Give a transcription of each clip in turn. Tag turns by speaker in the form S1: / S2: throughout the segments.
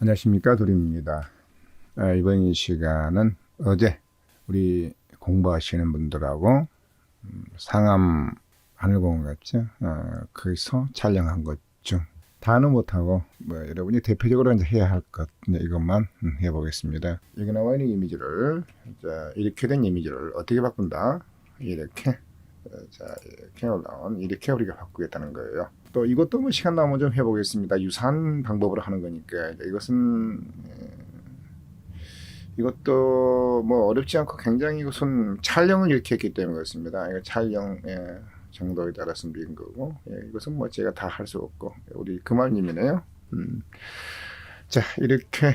S1: 안녕하십니까 도림입니다. 아, 이번 이 시간은 어제 우리 공부하시는 분들하고 음, 상암 하늘공원 갔죠. 어, 거기서 촬영한 것 중 다는 못하고 뭐 여러분이 대표적으로 이제 해야 할 것 이것만 음, 해보겠습니다. 여기 나와 있는 이미지를 자, 이렇게 된 이미지를 어떻게 바꾼다? 이렇게 어, 자 이렇게 올라온 이렇게 우리가 바꾸겠다는 거예요. 또 이것도 뭐 시간 나면 좀 해보겠습니다. 유사한 방법으로 하는 거니까 이것은 예, 이것도 뭐 어렵지 않고 굉장히 이것은 촬영을 이렇게 했기 때문에 그렇습니다. 촬영 예, 정도에 따라서 미은 거고 예, 이것은 뭐 제가 다 할 수 없고 우리 그만님이네요. 음. 자 이렇게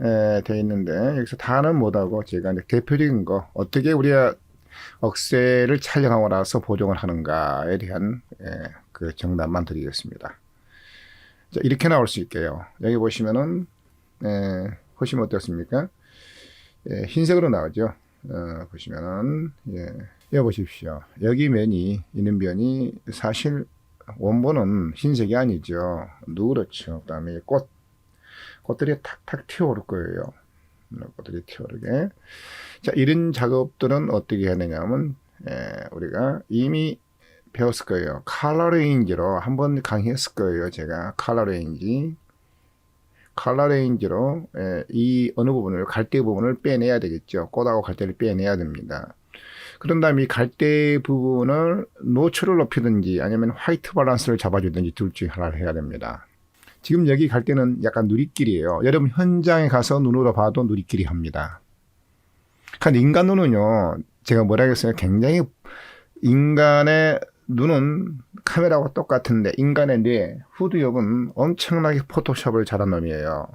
S1: 에, 돼 있는데 여기서 다는 못하고 제가 이제 대표적인 거 어떻게 우리가 억새를 촬영하고 나서 보정을 하는가에 대한 예, 그 정답만 드리겠습니다. 자, 이렇게 나올 수 있게요. 여기 보시면은 예, 보시면 어떻습니까? 예, 흰색으로 나오죠. 어, 보시면은 예, 여기 보십시오. 여기 면이 있는 면이 사실 원본은 흰색이 아니죠. 누렇죠. 그다음에 꽃 꽃들이 탁탁 튀어오를 거예요. 꽃들이 튀어오르게. 자, 이런 작업들은 어떻게 되냐면 에, 우리가 이미 배웠을 거예요. 컬러 레인지로 한 번 강의했을 거예요. 제가 컬러 레인지. 컬러 레인지로 에, 이 어느 부분을 갈대 부분을 빼내야 되겠죠. 꽃하고 갈대를 빼내야 됩니다. 그런 다음에 이 갈대 부분을 노출을 높이든지 아니면 화이트 밸런스를 잡아주든지 둘 중에 하나를 해야 됩니다. 지금 여기 갈 때는 약간 누리끼리예요. 여러분 현장에 가서 눈으로 봐도 누리끼리 합니다. 근데 인간 눈은요, 제가 뭐라 했어요? 굉장히 인간의 눈은 카메라와 똑같은데 인간의 뇌, 후두엽은 엄청나게 포토샵을 잘한 놈이에요.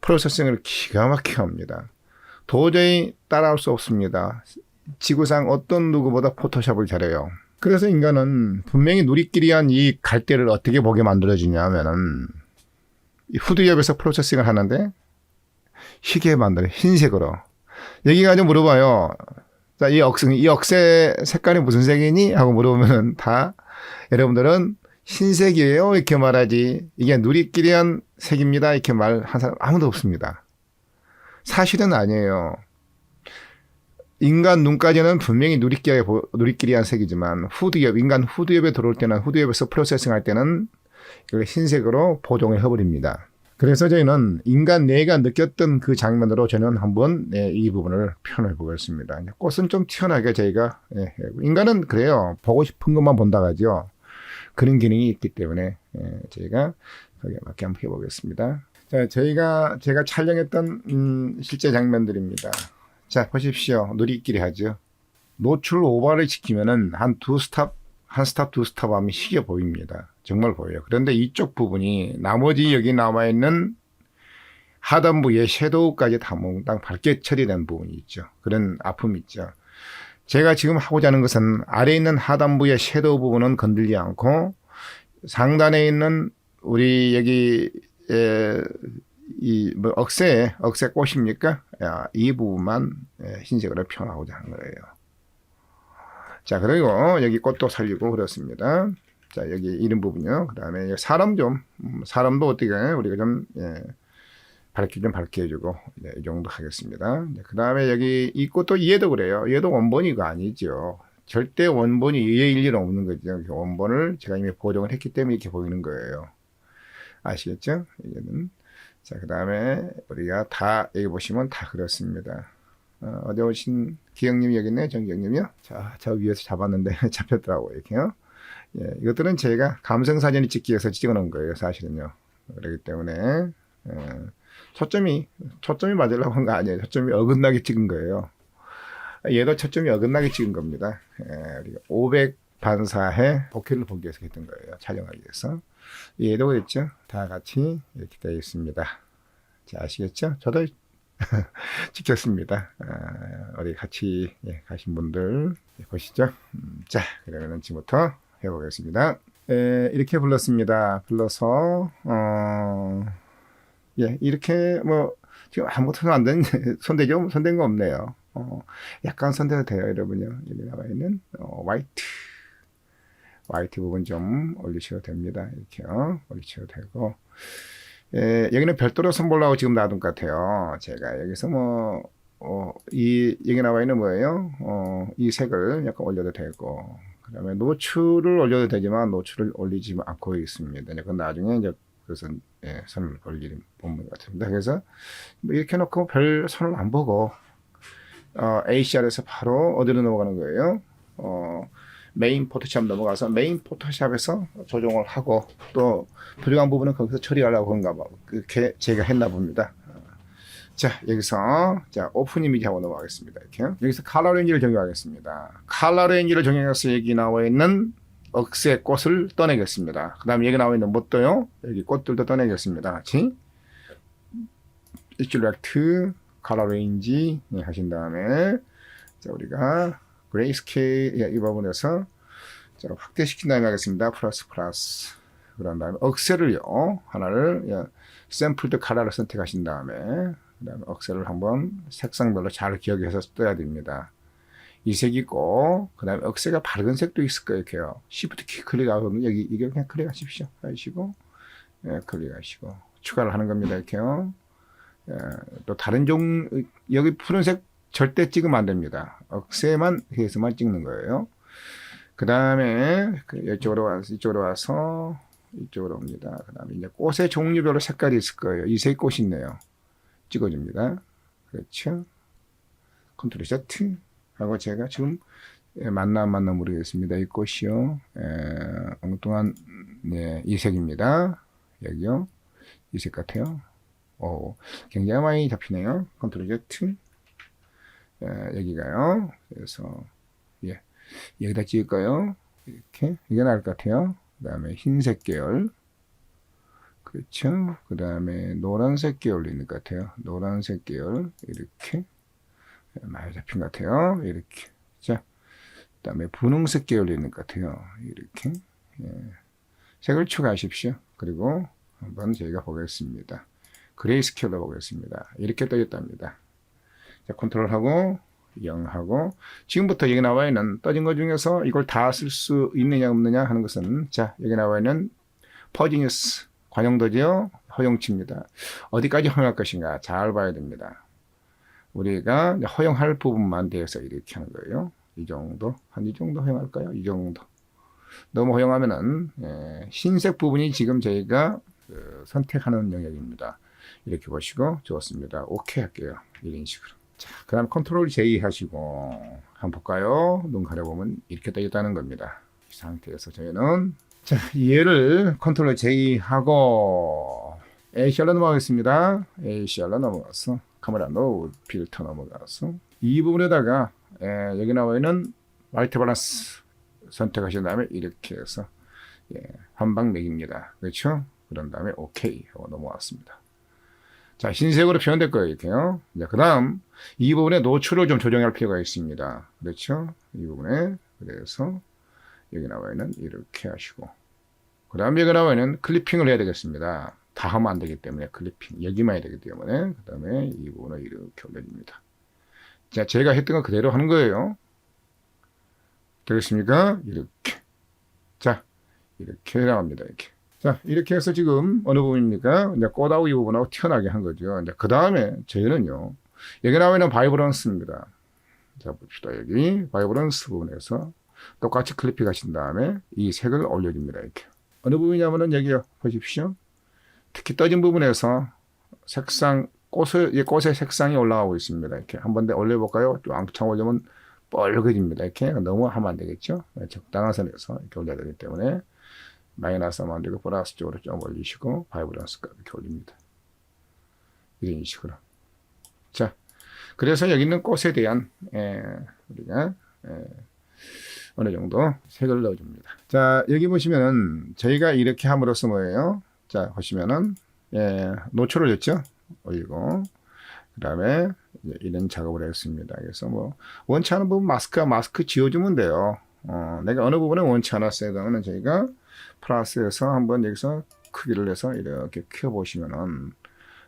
S1: 프로세싱을 기가 막히게 합니다. 도저히 따라올 수 없습니다. 지구상 어떤 누구보다 포토샵을 잘해요. 그래서 인간은 분명히 누리끼리 한 이 갈대를 어떻게 보게 만들어주냐 하면은 이 후두엽에서 프로세싱을 하는데 희게 만들어 흰색으로 여기가 좀 물어봐요. 자, 이 억새, 이 억새 색깔이 무슨 색이니? 하고 물어보면 다 여러분들은 흰색이에요. 이렇게 말하지. 이게 누리끼리한 색입니다. 이렇게 말한 사람 아무도 없습니다. 사실은 아니에요. 인간 눈까지는 분명히 누리끼리, 누리끼리한 색이지만 후두엽, 인간 후두엽에 들어올 때는 후두엽에서 프로세싱 할 때는 이걸 흰색으로 보정을 해버립니다. 그래서 저희는 인간 뇌가 느꼈던 그 장면으로 저는 한번 네, 이 부분을 표현해 보겠습니다. 꽃은 좀 튀어나게 저희가 예, 인간은 그래요. 보고 싶은 것만 본다 가죠. 그런 기능이 있기 때문에 예, 저희가 거기에 맞게 한번 해보겠습니다. 자, 저희가 제가 촬영했던 음, 실제 장면들입니다. 자, 보십시오. 누리끼리 하죠. 노출 오버를 지키면은 한 두 스탑, 한 스탑, 두 스탑 하면 시게 보입니다. 정말 보여요. 그런데 이쪽 부분이 나머지 여기 남아 있는 하단부의 섀도우까지 다 몽땅 밝게 처리된 부분이 있죠. 그런 아픔이 있죠. 제가 지금 하고자 하는 것은 아래 있는 하단부의 섀도우 부분은 건들지 않고 상단에 있는 우리 여기 에, 이 뭐 억새 억새 꽃입니까? 야, 이 부분만 흰색으로 표현하고자 하는 거예요. 자 그리고 여기 꽃도 살리고 그렇습니다. 자 여기 이런 부분요. 그 다음에 사람 좀 음, 사람도 어떻게 우리가 좀 예, 밝게 좀 밝게 해주고 네, 이 정도 하겠습니다. 네, 그 다음에 여기 이 꽃도 얘도 그래요. 얘도 원본이가 아니죠. 절대 원본이 얘 일 리는 없는 거죠. 원본을 제가 이미 보정을 했기 때문에 이렇게 보이는 거예요. 아시겠죠? 이게는 자, 그 다음에 우리가 다, 여기 보시면 다 그렇습니다. 어, 어디 오신 기영님이 여기 있네요. 정기영님이요. 자, 저 위에서 잡았는데 잡혔더라고요. 이렇게요. 예, 이것들은 제가 감성 사진을 찍기 위해서 찍어 놓은 거예요. 사실은요. 그렇기 때문에, 예, 초점이, 초점이 맞으려고 한 거 아니에요. 초점이 어긋나게 찍은 거예요. 얘도 초점이 어긋나게 찍은 겁니다. 예, 우리가 500 반사해 복회를 보기 위해서 했던 거예요. 촬영하기 위해서. 얘도 그랬죠. 다 같이 이렇게 되어 있습니다. 자, 아시겠죠? 저도 찍혔습니다. 아, 우리 같이 예, 가신 분들 예, 보시죠. 음, 자, 그러면 지금부터 해보겠습니다. 에, 이렇게 불렀습니다. 불러서 어, 예, 이렇게 뭐 지금 아무것도 안 된, 손대죠? 손댄 거 없네요. 어, 약간 손대도 돼요, 여러분요. 여기 나와 있는 어, 화이트. 화이트 부분 좀 올리셔도 됩니다. 이렇게요. 올리셔도 되고. 예, 여기는 별도로 선보라고 지금 놔둔 것 같아요. 제가 여기서 뭐, 어, 이, 여기 나와 있는 뭐예요? 어, 이 색을 약간 올려도 되고, 그 다음에 노출을 올려도 되지만 노출을 올리지 않고 있습니다. 그건 나중에 이제 그것은 예, 선을 올리는 본문 같습니다. 그래서 뭐 이렇게 놓고 별 선을 안 보고, 어, ACR에서 바로 어디로 넘어가는 거예요? 어, 메인 포토샵 넘어가서 메인 포토샵에서 조정을 하고 또 부족한 부분은 거기서 처리하려고 그런가 봐. 그렇게 제가 했나 봅니다. 자, 여기서 자, 오픈 이미지 하고 넘어가겠습니다. 이렇게. 여기서 컬러 렌지를 적용하겠습니다. 컬러 렌지를 적용해서 여기 나와 있는 억새 꽃을 떠내겠습니다. 그 다음에 여기 나와 있는 뭣도요? 여기 꽃들도 떠내겠습니다. 같이. 컬러 렌지 네, 하신 다음에 자, 우리가 그레이스케일 예, 이 부분에서 자, 확대시킨 다음에 하겠습니다. 플러스 플러스 그런 다음에 억새를요 하나를 예, 샘플드 카라를 선택하신 다음에 그다음에 억새를 한번 색상별로 잘 기억해서 떠야 됩니다. 이 색이 있고 그다음에 억새가 밝은 색도 있을 거예요. 이렇게요. 시프트 키 클릭하면 여기 이게 그냥 클릭하십시오. 하시고 예, 클릭하시고 추가를 하는 겁니다. 이렇게요. 예, 또 다른 종 여기 푸른색 절대 찍으면 안 됩니다. 억새만 해서만 찍는 거예요. 그 다음에 이쪽으로 와서 이쪽으로 와서 이쪽으로 옵니다. 그 다음에 이제 꽃의 종류별로 색깔이 있을 거예요. 이세 꽃이 있네요. 찍어줍니다. 그렇죠. 컨트롤 Z 하고 제가 지금 예, 맞나 안 맞나 모르겠습니다. 이 꽃이요. 에, 엉뚱한 네, 이 색입니다. 여기요. 이 색 같아요. 오, 굉장히 많이 잡히네요. 컨트롤 Z. 에, 여기가요. 그래서 예, 여기다 찍을까요? 이렇게 이게 나을 것 같아요. 그 다음에 흰색 계열, 그렇죠. 그 다음에 노란색 계열 있는 것 같아요. 노란색 계열 이렇게 많이 잡힌 것 같아요. 이렇게 자, 그 다음에 분홍색 계열 있는 것 같아요. 이렇게 예. 색을 추가하십시오. 그리고 한번 저희가 보겠습니다. 그레이스케일로 보겠습니다. 이렇게 떠있답니다. 자, 컨트롤하고 0하고 지금부터 여기 나와 있는 떠진 것 중에서 이걸 다 쓸 수 있느냐 없느냐 하는 것은 자 여기 나와 있는 퍼지니스 관용도지요 허용치입니다. 어디까지 허용할 것인가 잘 봐야 됩니다. 우리가 허용할 부분만 대해서 이렇게 하는 거예요. 이 정도 한 이 정도 허용할까요? 이 정도 너무 허용하면은 예, 흰색 부분이 지금 저희가 그 선택하는 영역입니다. 이렇게 보시고 좋습니다. 오케이 할게요. 이런 식으로. 자, 그 다음 컨트롤 J 하시고 한번 볼까요? 눈 가려보면 이렇게 떠 있다는 겁니다. 이 상태에서 저희는 자, 얘를 컨트롤 J 하고 ACR로 넘어가겠습니다. ACR로 넘어가서 카메라 노 필터 넘어가서 이 부분에다가 예, 여기 나와 있는 화이트 밸런스 선택하신 다음에 이렇게 해서 예, 한방 맥입니다. 그렇죠? 그런 다음에 오케이 하고 넘어왔습니다. 자, 흰색으로 표현될 거예요, 이렇게요. 이제 그 다음, 이 부분에 노출을 좀 조정할 필요가 있습니다. 그렇죠? 이 부분에. 그래서, 여기 나와 있는 이렇게 하시고. 그 다음에 여기 나와 있는 클리핑을 해야 되겠습니다. 다 하면 안 되기 때문에 클리핑. 여기만 해야 되기 때문에. 그 다음에 이 부분을 이렇게 올려줍니다. 자, 제가 했던 거 그대로 하는 거예요. 되겠습니까? 이렇게. 자, 이렇게 나옵니다. 이렇게. 자, 이렇게 해서 지금 어느 부분입니까? 이제 꽃하고 이 부분하고 튀어나게 한 거죠. 이제 그 다음에 저희는요, 여기 나와 있는 바이브런스입니다. 자, 봅시다. 여기 바이브런스 부분에서 똑같이 클리핑 하신 다음에 이 색을 올려줍니다. 이렇게. 어느 부분이냐면은 여기요. 보십시오. 특히 떠진 부분에서 색상, 이 꽃의 색상이 올라가고 있습니다. 이렇게 한 번 더 올려볼까요? 왕창 올리면 뻘개집니다. 이렇게 너무 하면 안 되겠죠? 적당한 선에서 이렇게 올려야 되기 때문에 마이너스 하면 안 되고 플러스 쪽으로 좀 올리시고 바이브런스가 이렇게 올립니다. 이런 식으로. 자, 그래서 여기 있는 꽃에 대한 에, 우리가 에, 어느 정도 색을 넣어줍니다. 자, 여기 보시면은 저희가 이렇게 함으로써 뭐예요? 자, 보시면은 예, 노출을 했죠? 올리고 그 다음에 이런 작업을 했습니다. 그래서 뭐 원치 않은 부분 마스크와 마스크 지워주면 돼요. 어, 내가 어느 부분에 원치 않았어요. 그러면 저희가 플러스에서 한번 여기서 크기를 내서 이렇게 키워보시면은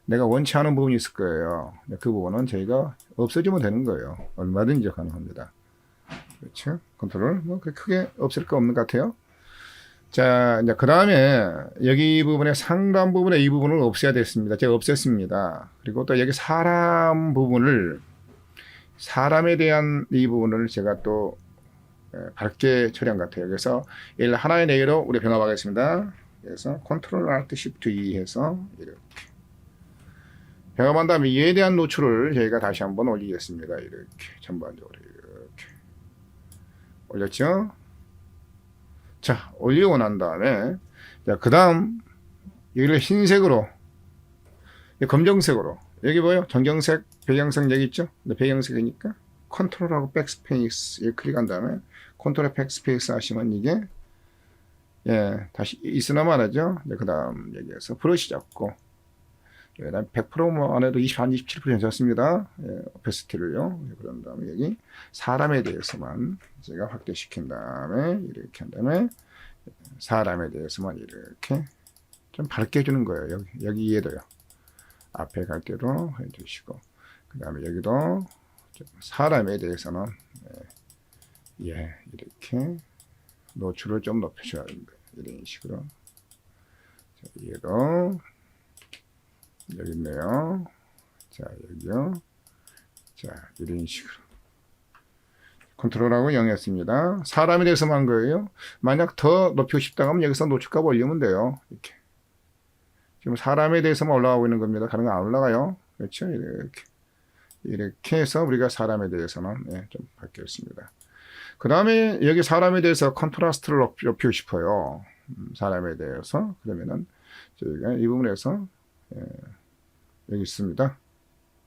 S1: 내가 원치 않은 부분이 있을 거예요. 그 부분은 저희가 없애주면 되는 거예요. 얼마든지 가능합니다. 그렇죠? 컨트롤 뭐 크게 없앨 거 없는 것 같아요. 자, 이제 그 다음에 여기 부분에 상단 부분에 이 부분을 없애야 됐습니다. 제가 없앴습니다. 그리고 또 여기 사람 부분을 사람에 대한 이 부분을 제가 또 예, 밝게 처리한 것 같아요. 그래서 일 하나의 레이로 우리 병합하겠습니다. 그래서 컨트롤 알트 시프트 E 해서 이렇게 병합한 다음에 이에 대한 노출을 저희가 다시 한번 올리겠습니다. 이렇게 전반적으로 올렸죠. 자 올리고 난 다음에 자 그 다음 여기를 흰색으로 이 검정색으로. 여기 보여 정경색 배경색 여기 있죠? 배경색이니까 컨트롤하고 백스페이스 예, 클릭한 다음에 컨트롤 백스페이스 하시면 이게 예 다시 있으나 말하죠? 그 다음 여기에서 브러쉬 잡고 여기다 100%뭐 안에도 20, 한 27% 괜찮습니다. 예, 오페스티를요. 예, 그런 다음에 여기 사람에 대해서만 제가 확대시킨 다음에 이렇게 한 다음에 사람에 대해서만 이렇게 좀 밝게 해주는 거예요. 여기, 여기에도요. 앞에 갈 때도 해주시고 그 다음에 여기도 좀 사람에 대해서는 예, 예, 이렇게 노출을 좀 높여줘야 됩니다. 이런 식으로 자, 얘도 여기 있네요. 자, 여기요. 자, 이런 식으로. 컨트롤하고 0이었습니다. 사람에 대해서만 한 거예요. 만약 더 높이고 싶다 하면 여기서 노출값 올리면 돼요. 이렇게. 지금 사람에 대해서만 올라가고 있는 겁니다. 다른 거 안 올라가요. 그렇죠? 이렇게. 이렇게 해서 우리가 사람에 대해서는 예, 좀 바뀌었습니다. 그 다음에 여기 사람에 대해서 컨트라스트를 높- 높이고 싶어요. 음, 사람에 대해서. 그러면은 저희가 이 부분에서 예, 여기 있습니다.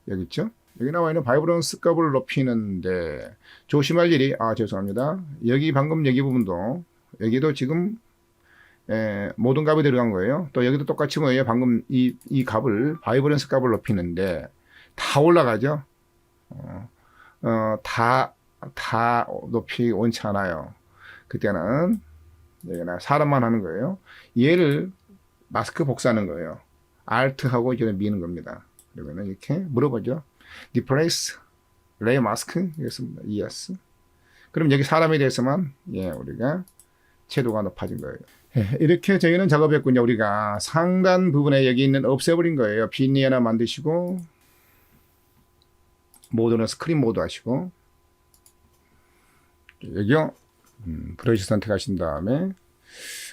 S1: 여기 있죠? 여기 나와 있는 바이브런스 값을 높이는데 조심할 일이 아 죄송합니다. 여기 방금 여기 부분도 여기도 지금 에, 모든 값이 들어간 거예요. 또 여기도 똑같이 뭐예요? 방금 이, 이 값을 바이브런스 값을 높이는데 다 올라가죠. 어, 어, 다, 다 높이 원치 않아요. 그때는 사람만 하는 거예요. 얘를 마스크 복사하는 거예요. Alt하고 이렇게 미는 겁니다. 그러면은 이렇게 물어보죠. Replace, Lay Mask. Yes. 그럼 여기 사람에 대해서만 예 우리가 채도가 높아진 거예요. 예, 이렇게 저희는 작업했군요. 우리가 상단 부분에 여기 있는 없애버린 거예요. 빈니 하나 만드시고 모드는 스크린 모드 하시고 여기요. 음, 브러쉬 선택하신 다음에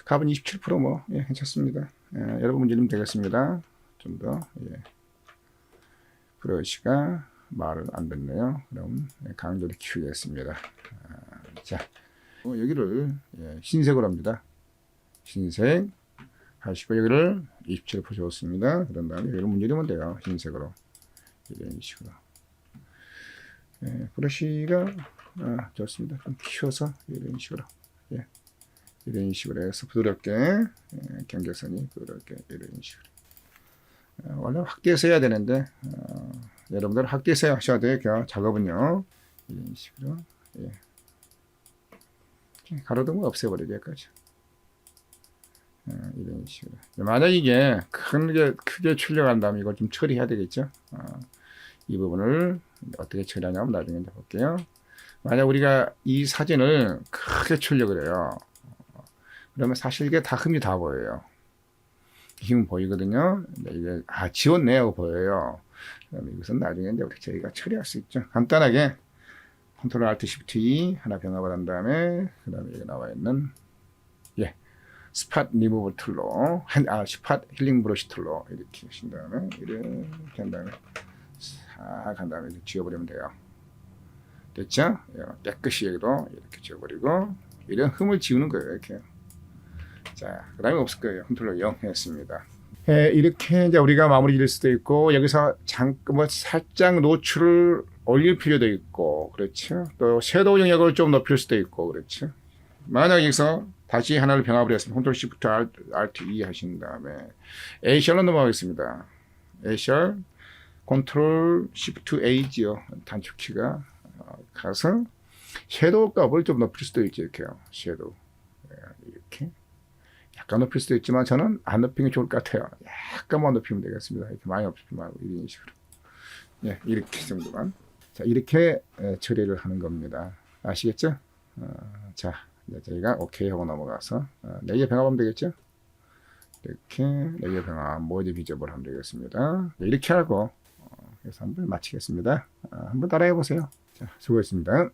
S1: 값은 27%뭐 예, 괜찮습니다. 예, 여러분 문제는 되겠습니다. 좀 더 예. 브러쉬가 말을 안 듣네요. 그럼 강도를 키우겠습니다. 아, 자, 어, 여기를 예, 흰색으로 합니다. 흰색 하시고 여기를 27% 줬습니다. 그런 다음에 여기를 문지르면 돼요. 흰색으로 이런 식으로. 예, 브러쉬가 아, 좋습니다. 좀 키워서 이런 식으로 예, 이런 식으로 해서 부드럽게 예, 경계선이 부드럽게 이런 식으로. 어, 원래 확대해서 해야 되는데 어, 여러분들 확대해서 하셔야 돼요. 그 작업은요. 이런 식으로 예. 가로등을 없애버리게까지. 어, 이런 식으로. 만약 이게 크게 크게 출력한다면 이걸 좀 처리해야 되겠죠. 어, 이 부분을 어떻게 처리하냐면 나중에 볼게요. 만약 우리가 이 사진을 크게 출력을 해요. 어, 그러면 사실 이게 다 흠이 다 보여요. 힘은 보이거든요. 이게 아 지웠네 하고 보여요. 이것은 나중에 이제 저희가 처리할 수 있죠. 간단하게 컨트롤 알트 시프트 E 하나 병합을 한 다음에 그 다음에 여기 나와 있는 예 스팟 리무버 툴로 한- 아 스팟 힐링 브러쉬 툴로 이렇게 하신 다음에 이렇게 한 다음에 싹한 다음에 지워버리면 돼요. 됐죠? 예, 깨끗이 여기도 이렇게 지워버리고 이런 흠을 지우는 거예요. 이렇게. 자, 그 다음에 없을 거예요. 컨트롤 0 했습니다. 예, 이렇게 이제 우리가 마무리 지을 수도 있고, 여기서 잠깐 뭐 살짝 노출을 올릴 필요도 있고, 그렇죠. 또 섀도우 영역을 좀 높일 수도 있고, 그렇죠. 만약 여기서 다시 하나를 병합을 했으면 컨트롤 시프트 알트 E 하신 다음에 에이셜로 넘어가겠습니다. 에이셜 컨트롤 시프트 A지요. 단축키가 어, 가서 섀도우 값을 좀 높일 수도 있죠. 이렇게요. 섀도우. 예, 이렇게. 약간 높일 수도 있지만 저는 안 높이는 게 좋을 것 같아요. 약간만 높이면 되겠습니다. 이렇게 많이 높이지 말고 이런 식으로. 예, 이렇게 정도만. 자, 이렇게 에, 처리를 하는 겁니다. 아시겠죠? 어, 자, 네, 저희가 오케이 하고 넘어가서 어, 레이어 병합하면 되겠죠? 이렇게 레이어 병합 모드 비접을 하면 되겠습니다. 네, 이렇게 하고 어, 그래서 한번 마치겠습니다. 어, 한번 따라해 보세요. 자, 수고했습니다.